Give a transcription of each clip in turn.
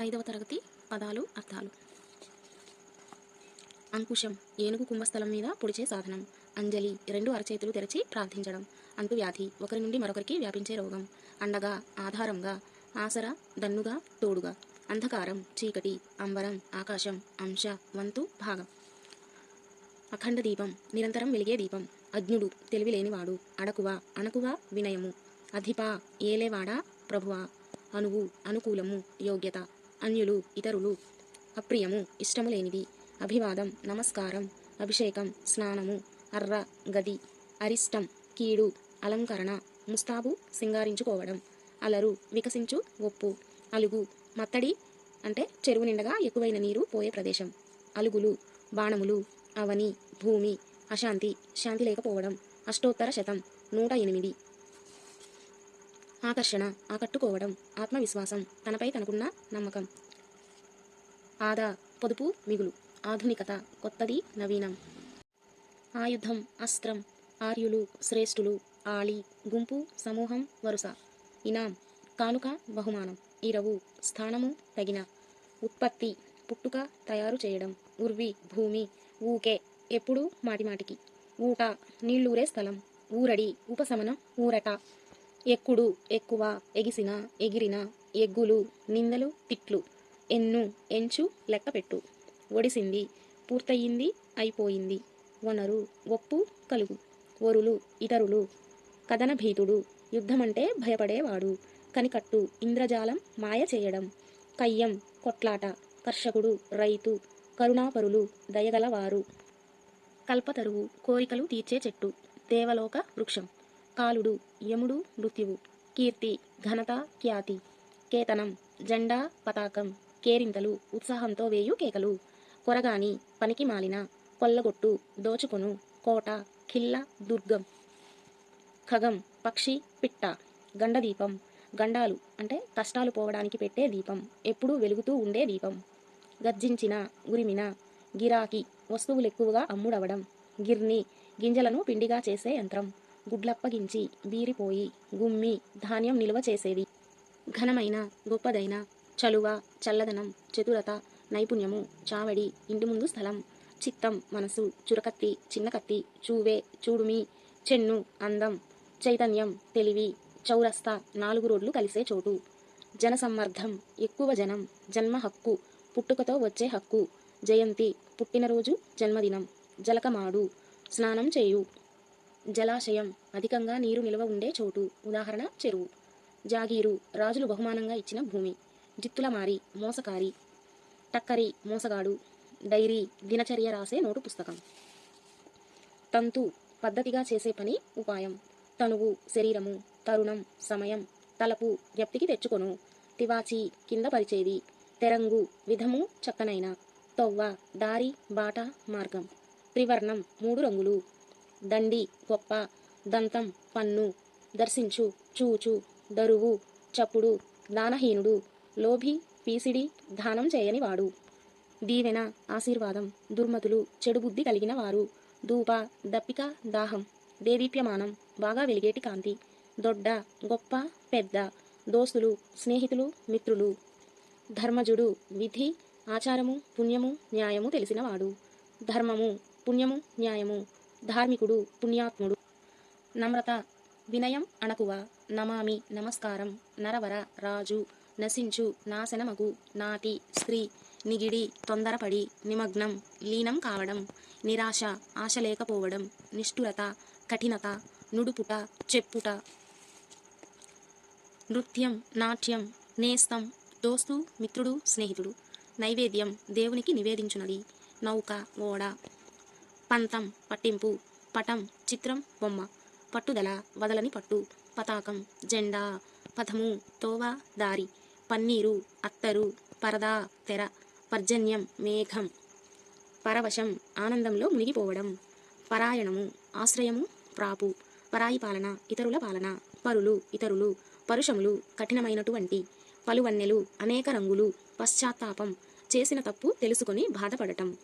ఐదవ తరగతి పదాలు అర్థాలు. అంకుశం ఏనుగు కుంభస్థలం మీద పొడిచే సాధనం. అంజలి రెండు అరచేతులు తెరచి ప్రార్థించడం. అంటువ్యాధి ఒకరి నుండి మరొకరికి వ్యాపించే రోగం. అండగా ఆధారంగా. ఆసర దన్నుగా తోడుగా. అంధకారం చీకటి అంబరం ఆకాశం అంశ వంతు భాగం. అఖండ దీపం నిరంతరం వెలిగే దీపం. అజ్ఞుడు తెలివి లేనివాడు అడకువ అణకువ వినయము. అధిపా ఏలేవాడా ప్రభువా. అనువు అనుకూలము యోగ్యత. అన్యులు ఇతరులు అప్రియము ఇష్టము లేనిది అభివాదం నమస్కారం అభిషేకం స్నానము అర్ర గది అరిష్టం కీడు అలంకరణ ముస్తాబు సింగారించుకోవడం. అలరు వికసించు ఒప్పు. అలుగు మత్తడి అంటే చెరువు నిండగా ఎక్కువైన నీరు పోయే ప్రదేశం. అలుగులు బాణములు అవని భూమి అశాంతి శాంతి లేకపోవడం. అష్టోత్తర శతం నూట ఎనిమిది. ఆకర్షణ ఆకట్టుకోవడం ఆత్మవిశ్వాసం తనపై తనకున్న నమ్మకం. ఆదా పొదుపు మిగులు ఆధునికత కొత్తది నవీనం. ఆయుధం అస్త్రం ఆర్యులు శ్రేష్ఠులు ఆళి గుంపు సమూహం వరుస. ఇనాం కానుక బహుమానం ఇరవు స్థానము తగిన. ఉత్పత్తి పుట్టుక తయారు చేయడం. ఉర్వి భూమి ఊకే ఎప్పుడు మాటిమాటికి ఊట నీళ్ళూరే స్థలం. ఊరడి ఉపశమనం ఊరట. ఎక్కుడు ఎక్కువ ఎగిసిన ఎగిరిన ఎగ్గులు నిందలు తిట్లు ఎన్ను ఎంచు లెక్కపెట్టు. ఒడిసింది పూర్తయింది అయిపోయింది. వనరు ఒప్పు కలుగు. ఒరులు ఇతరులు. కథనభీతుడు యుద్ధమంటే భయపడేవాడు. కనికట్టు ఇంద్రజాలం మాయ చేయడం. కయ్యం కొట్లాట కర్షకుడు రైతు కరుణాపరులు దయగలవారు. కల్పతరువు కోరికలు తీర్చే చెట్టు. దేవలోక వృక్షం. కాలుడు యముడు మృత్యువు. కీర్తి ఘనత ఖ్యాతి. కేతనం జెండా పతాకం. కేరింతలు ఉత్సాహంతో వేయు కేకలు. కొరగాని పనికి మాలిన కొల్లగొట్టు దోచుకొను. కోట ఖిల్ల దుర్గం. ఖగం పక్షి పిట్ట. గండదీపం. గండాలు అంటే కష్టాలు పోవడానికి పెట్టే దీపం. ఎప్పుడూ వెలుగుతూ ఉండే దీపం. గర్జించిన ఉరిమిన గిరాకీ వస్తువులు ఎక్కువగా అమ్ముడవడం. గిర్ని గింజలను పిండిగా చేసే యంత్రం. గుడ్లప్పగించి బీరిపోయి గుమ్మి ధాన్యం నిల్వ చేసేది. ఘనమైన గొప్పదైన చలువ చల్లదనం చతురత నైపుణ్యము చావడి ఇంటి ముందు స్థలం చిత్తం మనసు చురకత్తి చిన్నకత్తి చూవే చూడుమి చెన్ను అందం చైతన్యం తెలివి చౌరస్తా నాలుగు రోడ్లు కలిసే చోటు. జనసమ్మర్ధం ఎక్కువ జనం జన్మ హక్కు పుట్టుకతో వచ్చే హక్కు జయంతి పుట్టినరోజు జన్మదినం జలకమాడు స్నానం చేయు. జలాశయం. అధికంగా నీరు నిల్వ ఉండే చోటు. ఉదాహరణ చెరువు. జాగీరు. రాజులు బహుమానంగా ఇచ్చిన భూమి. జిత్తులమారి మోసకారి. టక్కరి మోసగాడు. డైరీ దినచర్య రాసే నోటు పుస్తకం. తంతు. పద్ధతిగా చేసే పని ఉపాయం. తనువు శరీరము. తరుణం సమయం. తలపు జ్ఞప్తికి తెచ్చుకొను. తివాచి కింద పరిచేది. తెరంగు విధము చక్కనైన. తొవ్వ దారి బాట మార్గం. త్రివర్ణం మూడు రంగులు. దండి గొప్ప దంతం పన్ను దర్శించు చూచు దరువు చప్పుడు దానహీనుడు లోభి పీసిడి దానం చేయనివాడు. దీవెన ఆశీర్వాదం దుర్మతులు చెడు బుద్ధి కలిగిన వారు ధూప దప్పిక దాహం దేదీప్యమానం బాగా వెలిగేటి కాంతి దొడ్డ గొప్ప పెద్ద దోస్తులు స్నేహితులు మిత్రులు. ధర్మజుడు విధి ఆచారము పుణ్యము న్యాయము తెలిసినవాడు. ధర్మము పుణ్యము న్యాయము ధార్మికుడు పుణ్యాత్ముడు. నమ్రత వినయం అణకువ. నమామి నమస్కారం. నరవర రాజు. నశించు నాశనమగు. నాటి స్త్రీ. నిగిడి తొందరపడి. నిమగ్నం లీనం కావడం. నిరాశ ఆశ లేకపోవడం. నిష్ఠురత కఠినత. నుడుపుట చెప్పుట. నృత్యం నాట్యం. నేస్తం దోస్తు మిత్రుడు స్నేహితుడు. నైవేద్యం దేవునికి నివేదించునది నౌక ఓడ. పంతం పట్టింపు పటం చిత్రం బొమ్మ. పట్టుదల వదలని పట్టు పతాకం జెండా పథము తోవ దారి. పన్నీరు అత్తరు పరదా తెర. పర్జన్యం మేఘం. పరవశం ఆనందంలో మునిగిపోవడం. పరాయణము ఆశ్రయము ప్రాపు. పరాయి పాలన ఇతరుల పాలన. పరులు ఇతరులు. పరుషములు కఠినమైనటువంటి. పలువన్నెలు అనేక రంగులు పశ్చాత్తాపం. చేసిన తప్పు తెలుసుకొని బాధపడటం.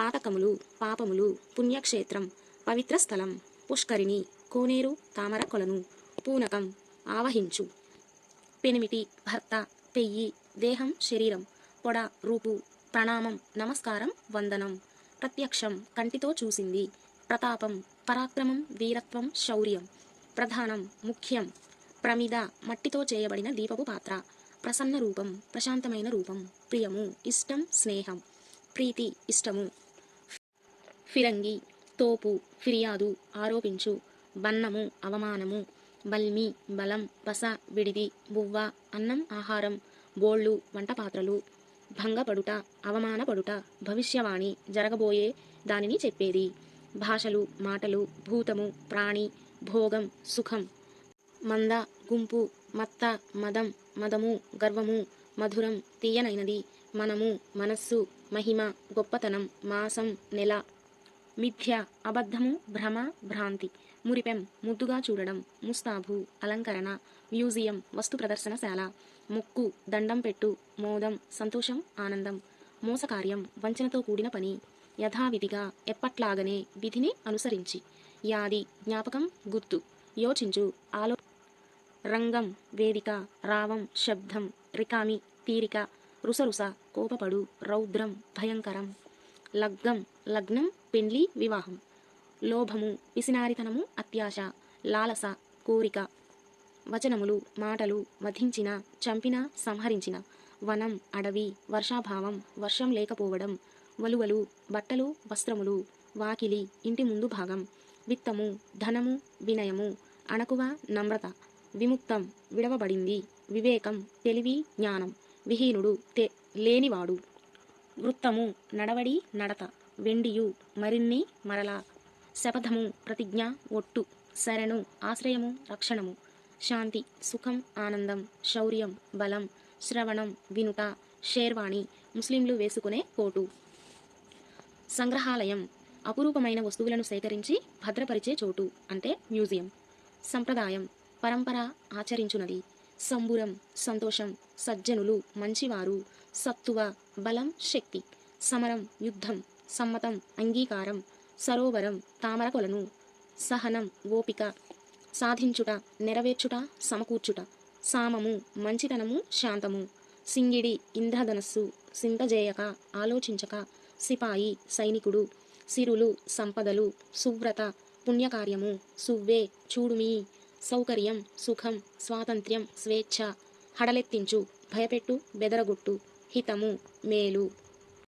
పాతకములు పాపములు పుణ్యక్షేత్రం పవిత్ర స్థలం పుష్కరిణి కోనేరు తామర కొలను పూనకం ఆవహించు. పెనిమిటి భర్త పెయ్యి దేహం శరీరం పొడ రూపు ప్రణామం నమస్కారం వందనం. ప్రత్యక్షం కంటితో చూసింది. ప్రతాపం పరాక్రమం వీరత్వం శౌర్యం. ప్రధానం ముఖ్యం. ప్రమిద మట్టితో చేయబడిన దీపపు పాత్ర. ప్రసన్న రూపం ప్రశాంతమైన రూపం. ప్రియము ఇష్టం స్నేహం. ప్రీతి ఇష్టము. ఫిరంగి తోపు ఫిర్యాదు ఆరోపించు బన్నము అవమానము బల్మి బలం పస విడిది బువ్వ అన్నం ఆహారం బోళ్ళు వంటపాత్రలు భంగపడుట అవమానపడుట భవిష్యవాణి జరగబోయే దానిని చెప్పేది. భాషలు మాటలు భూతము ప్రాణి భోగం సుఖం. మంద గుంపు మత్త మదం మదము గర్వము మధురం తీయనైనది మనము మనస్సు మహిమ గొప్పతనం మాసం నెల మిథ్య అబద్ధము భ్రమ భ్రాంతి. మురిపెం ముద్దుగా చూడడం ముస్తాబు అలంకరణ మ్యూజియం వస్తు ప్రదర్శనశాల ముక్కు దండం పెట్టు మోదం సంతోషం ఆనందం. మోసకార్యం వంచనతో కూడిన పని. యథావిధిగా ఎప్పట్లాగనే విధిని అనుసరించి. యాది జ్ఞాపకం గుర్తు. యోచించు ఆలో రంగం వేదిక రావం శబ్దం రికామి తీరిక రుసరుస కోపపడు రౌద్రం భయంకరం. లగ్గం లగ్నం పెండ్లి వివాహం. లోభము పిసినారితనము అత్యాశ లాలస కోరిక. వచనములు మాటలు వధించిన చంపిన సంహరించిన. వనం అడవి వర్షాభావం వర్షం లేకపోవడం. వలువలు బట్టలు వస్త్రములు వాకిలి ఇంటి ముందు భాగం. విత్తము ధనము వినయము అణకువ నమ్రత. విముక్తం విడవబడింది వివేకం తెలివి జ్ఞానం. విహీనుడు తె లేనివాడు. వృత్తము నడవడి నడత వెండియు మరిన్ని మరల. శపథము ప్రతిజ్ఞ ఒట్టు శరణు ఆశ్రయము రక్షణము. శాంతి సుఖం ఆనందం శౌర్యం బలం శ్రవణం వినుట షేర్వాణి ముస్లింలు వేసుకునే కోటు. సంగ్రహాలయం అపురూపమైన వస్తువులను సేకరించి భద్రపరిచే చోటు అంటే మ్యూజియం. సంప్రదాయం పరంపర ఆచరించునది. సంబురం సంతోషం సజ్జనులు మంచివారు సత్తువ బలం శక్తి సమరం యుద్ధం సమ్మతం అంగీకారం సరోవరం తామరకొలను సహనం ఓపిక సాధించుట నెరవేర్చుట సమకూర్చుట సామము మంచితనము శాంతము సింగిడి ఇంద్రధనస్సు సింతజేయక ఆలోచించక సిపాయి సైనికుడు సిరులు సంపదలు సువ్రత పుణ్యకార్యము సువ్వే చూడుమీ సౌకర్యం సుఖం స్వాతంత్ర్యం స్వేచ్ఛ హడలెత్తించు భయపెట్టు బెదరగొట్టు హితము మేలు.